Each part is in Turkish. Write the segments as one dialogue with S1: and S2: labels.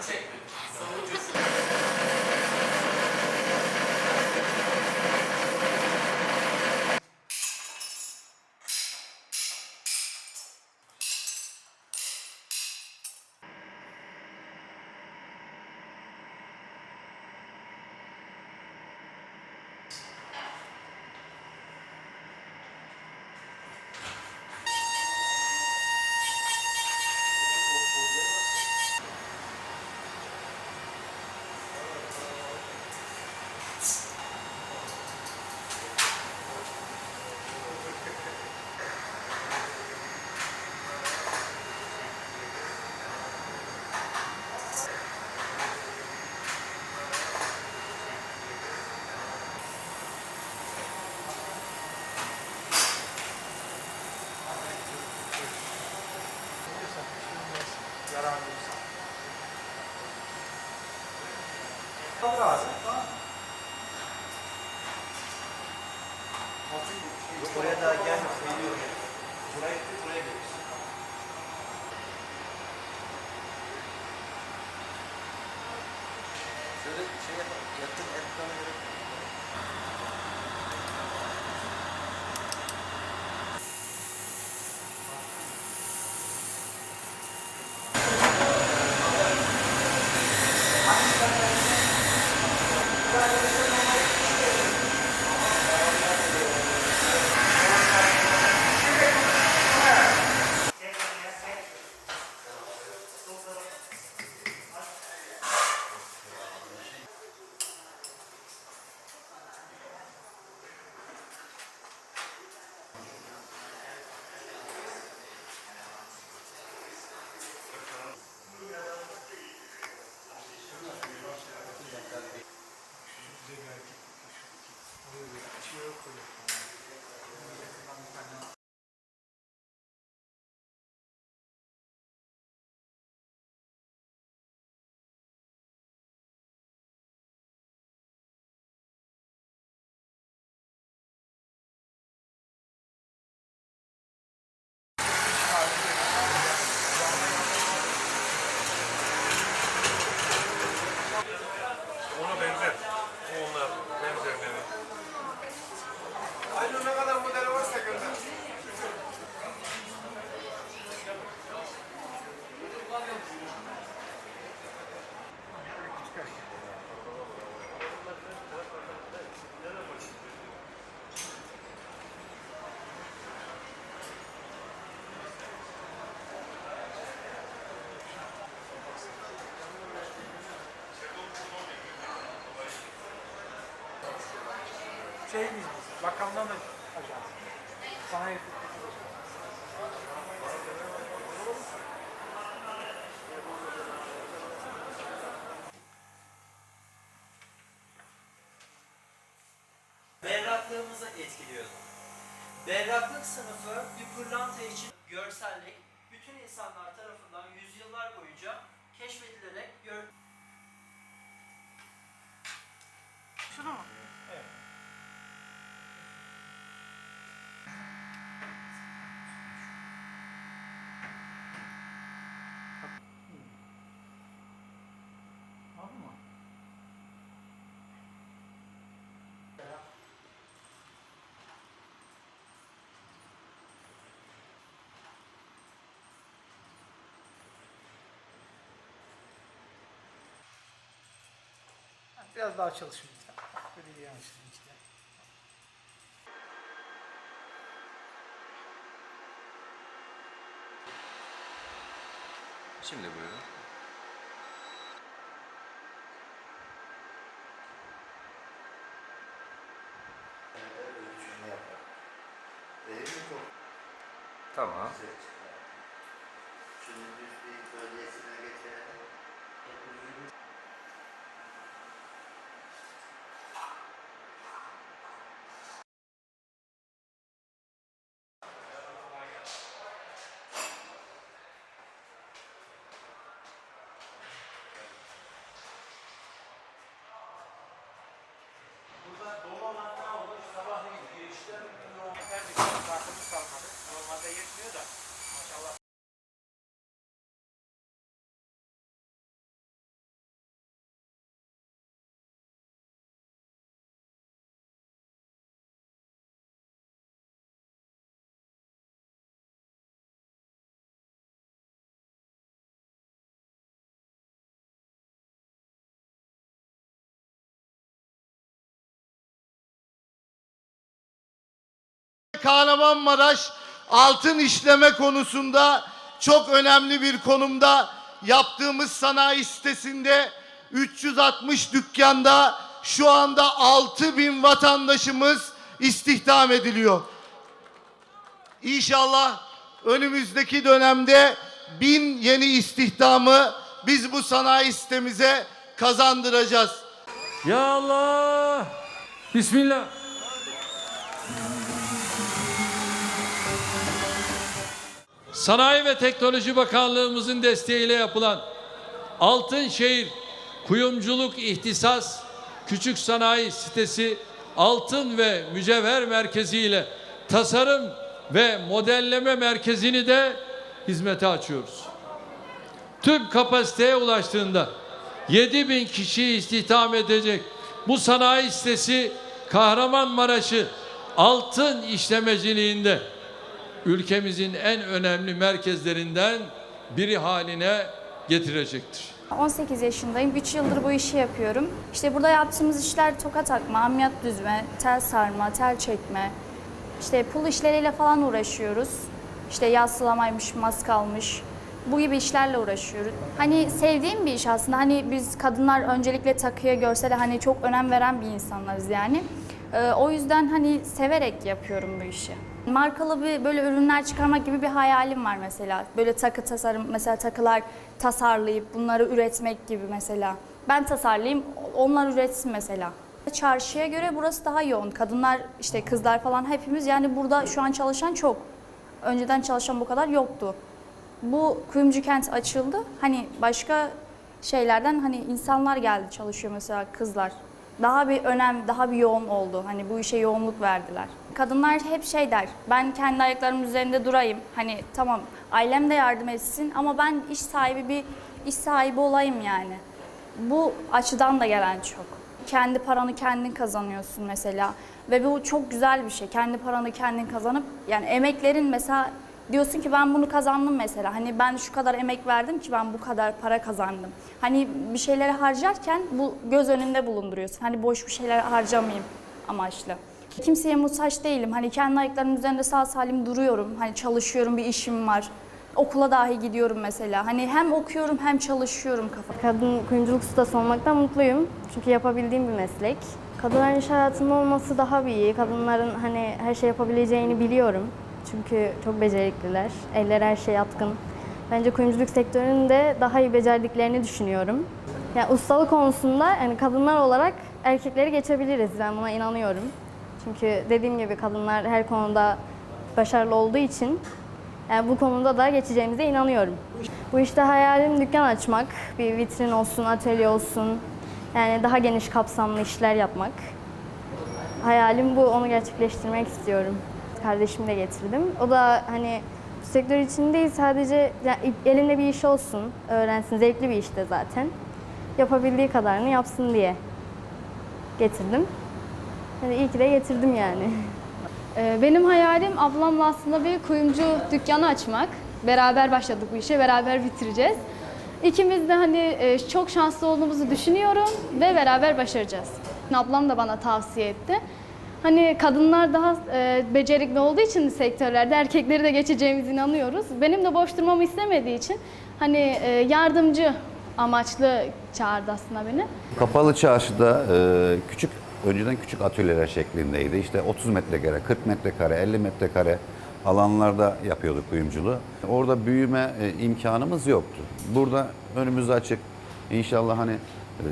S1: 책 너무 좋습니다. Şey
S2: biz? Bakandan da ajans. Sanayi
S1: Berraklığımızı etkiliyordu. Berraklık sınıfı bir pırlanta için görsellik bütün insanlar tarafından
S2: Biraz daha çalışın lütfen. Böyle bir yanlışlık işte.
S3: Şimdi buyurun.
S4: mi çok
S3: Tamam.
S4: düz bir bölgesine
S5: Kahramanmaraş altın işleme konusunda çok önemli bir konumda yaptığımız sanayi sitesinde 360 dükkanda şu anda 6 bin vatandaşımız istihdam ediliyor. İnşallah önümüzdeki dönemde bin yeni istihdamı biz bu sanayi sitemize kazandıracağız.
S6: Ya Allah! Bismillah. Sanayi ve Teknoloji Bakanlığımızın desteğiyle yapılan Altınşehir Kuyumculuk İhtisas Küçük Sanayi Sitesi altın ve mücevher merkezi ile tasarım ve modelleme merkezini de hizmete açıyoruz. Tüm kapasiteye ulaştığında 7 bin kişiyi istihdam edecek bu sanayi sitesi Kahramanmaraş'ı altın işlemeciliğinde ülkemizin en önemli merkezlerinden biri haline getirecektir.
S3: 18 yaşındayım. 3 yıldır bu işi yapıyorum. İşte burada yaptığımız işler toka takma, amyat düzme, tel sarma, tel çekme. İşte pul işleriyle falan uğraşıyoruz. İşte yassılamaymış, maskalmış. Bu gibi işlerle uğraşıyoruz. Hani sevdiğim bir iş aslında. Hani biz kadınlar öncelikle takıya, görsele hani çok önem veren bir insanlarız yani. Ee, o yüzden hani severek yapıyorum bu işi. Markalı bir böyle ürünler çıkarmak gibi bir hayalim var mesela. Böyle takı tasarım, mesela takılar tasarlayıp bunları üretmek gibi mesela. Ben tasarlayayım, onlar üretsin mesela. Çarşıya göre burası daha yoğun. Kadınlar, işte kızlar falan hepimiz yani burada şu an çalışan çok. Önceden çalışan bu kadar yoktu. Bu kuyumcu kent açıldı. Hani başka şeylerden hani insanlar geldi çalışıyor mesela kızlar. Daha bir önem, daha bir yoğun oldu. Hani bu işe yoğunluk verdiler. Kadınlar hep şey der, ben kendi ayaklarımın üzerinde durayım. Hani tamam ailem de yardım etsin ama ben iş sahibi bir iş sahibi olayım yani. Bu açıdan da gelen çok. Kendi paranı kendin kazanıyorsun mesela. Ve bu çok güzel bir şey. Kendi paranı kendin kazanıp yani emeklerin mesela diyorsun ki ben bunu kazandım mesela. Hani ben şu kadar emek verdim ki ben bu kadar para kazandım. Hani bir şeyleri harcarken bu göz önünde bulunduruyorsun. Hani boş bir şeyler harcamayayım amaçlı. Kimseye muhtaç değilim. Hani kendi ayaklarımın üzerinde sağ salim duruyorum. Hani çalışıyorum, bir işim var. Okula dahi gidiyorum mesela. Hani hem okuyorum hem çalışıyorum kafa.
S7: Kadın kuyumculuk ustası olmaktan mutluyum. Çünkü yapabildiğim bir meslek. Kadınların iş hayatında olması daha iyi. Kadınların hani her şey yapabileceğini biliyorum. Çünkü çok becerikliler. Eller her şeye yatkın. Bence kuyumculuk sektöründe daha iyi becerdiklerini düşünüyorum. Yani ustalık konusunda yani kadınlar olarak erkekleri geçebiliriz. Ben buna inanıyorum. Çünkü dediğim gibi kadınlar her konuda başarılı olduğu için yani bu konuda da geçeceğimize inanıyorum. Bu işte hayalim dükkan açmak, bir vitrin olsun, atölye olsun. Yani daha geniş kapsamlı işler yapmak. Hayalim bu, onu gerçekleştirmek istiyorum. Kardeşimi de getirdim. O da hani bu sektör için değil sadece yani elinde bir iş olsun, öğrensin. Zevkli bir işte zaten. Yapabildiği kadarını yapsın diye getirdim. Yani iyi ki de getirdim yani.
S8: Ee, Benim hayalim ablamla aslında bir kuyumcu dükkanı açmak. Beraber başladık bu işe, beraber bitireceğiz. İkimiz de hani e, çok şanslı olduğumuzu düşünüyorum ve beraber başaracağız. Ablam da bana tavsiye etti. Hani kadınlar daha e, becerikli olduğu için sektörlerde erkekleri de geçeceğimize inanıyoruz. Benim de boş durmamı istemediği için hani e, yardımcı amaçlı çağırdı aslında beni.
S9: Kapalı çarşıda küçük, önceden küçük atölyeler şeklindeydi. İşte 30 metrekare, 40 metrekare, 50 metrekare alanlarda yapıyorduk kuyumculuğu. Orada büyüme e, imkanımız yoktu. Burada önümüz açık. İnşallah hani e,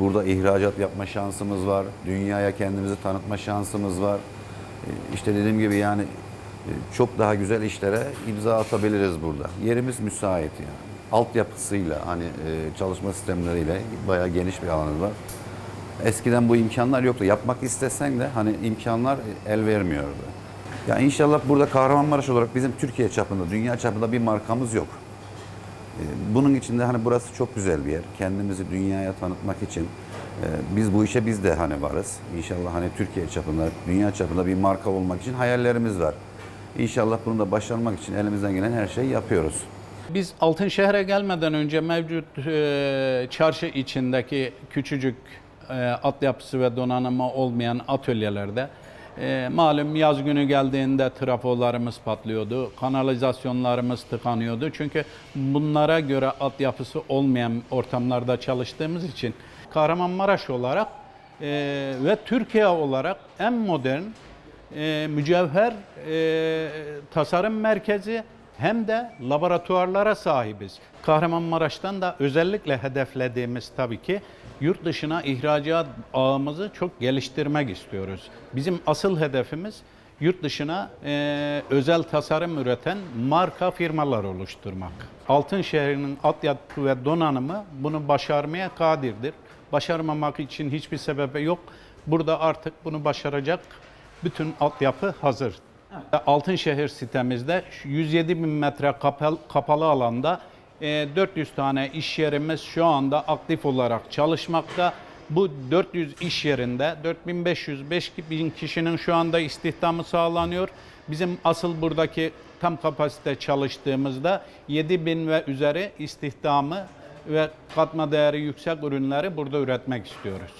S9: burada ihracat yapma şansımız var. Dünyaya kendimizi tanıtma şansımız var. E, işte dediğim gibi yani çok daha güzel işlere imza atabiliriz burada. Yerimiz müsait yani. Altyapısıyla hani çalışma sistemleriyle bayağı geniş bir alanı var. Eskiden bu imkanlar yoktu. Yapmak istesen de hani imkanlar el vermiyordu. Ya inşallah burada Kahramanmaraş olarak bizim Türkiye çapında, dünya çapında bir markamız yok. Ee, Bunun için de hani burası çok güzel bir yer. Kendimizi dünyaya tanıtmak için e, biz bu işe biz de hani varız. İnşallah hani Türkiye çapında, dünya çapında bir marka olmak için hayallerimiz var. İnşallah bunu da başarmak için elimizden gelen her şeyi yapıyoruz.
S10: Biz Altınşehir'e gelmeden önce mevcut e, çarşı içindeki küçücük e, altyapısı ve donanımı olmayan atölyelerde e, malum yaz günü geldiğinde trafolarımız patlıyordu, kanalizasyonlarımız tıkanıyordu. Çünkü bunlara göre altyapısı olmayan ortamlarda çalıştığımız için Kahramanmaraş olarak e, ve Türkiye olarak en modern e, mücevher e, tasarım merkezi hem de laboratuvarlara sahibiz. Kahramanmaraş'tan da özellikle hedeflediğimiz tabii ki yurt dışına ihracat ağımızı çok geliştirmek istiyoruz. Bizim asıl hedefimiz yurt dışına e, özel tasarım üreten marka firmalar oluşturmak. Altınşehir'in altyapı ve donanımı bunu başarmaya kadirdir. Başarmamak için hiçbir sebebi yok. Burada artık bunu başaracak bütün altyapı hazır. Altınşehir sitemizde şu 107 bin metre kapalı, kapalı alanda e, 400 tane iş yerimiz şu anda aktif olarak çalışmakta. Bu 400 iş yerinde 4500-5000 kişinin şu anda istihdamı sağlanıyor. Bizim asıl buradaki tam kapasite çalıştığımızda 7000 ve üzeri istihdamı ve katma değeri yüksek ürünleri burada üretmek istiyoruz.